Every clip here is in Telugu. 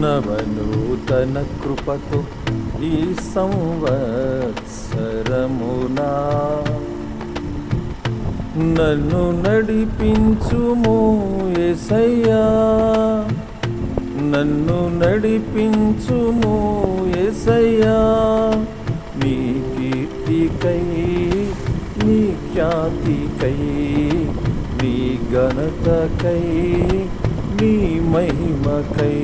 నవనూతన కృపతో ఈ సంవత్సరమునా నన్ను నడిపించుము ఎసయ్యా నన్ను నడిపించుము ఎసయ్యా నీ కీర్తికై నీ ఖ్యాతికై నీ ఘనతకై నీ మహిమకై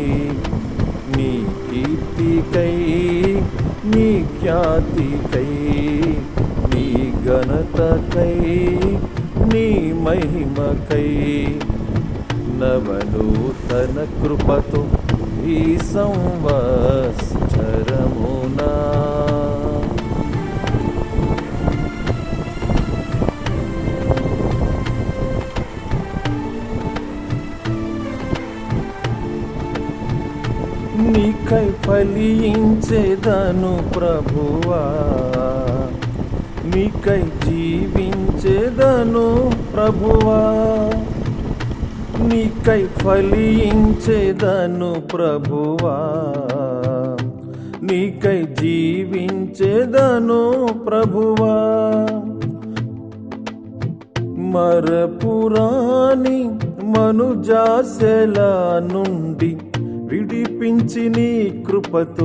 నీ కీర్తికై నీ ఖ్యాతికై నీ ఘనతకై నీ మహిమకై. నవనూతన కృపతో ఈ సంవత్సర నీకై ఫలించేదను ప్రభువా. నీకై జీవించేదను ప్రభువా. నీకై ఫలించేదను ప్రభువా. నీకై జీవించేదను ప్రభువా. మరపురాణి మనుజాసెల నుండి విడిపించి నీ కృపతో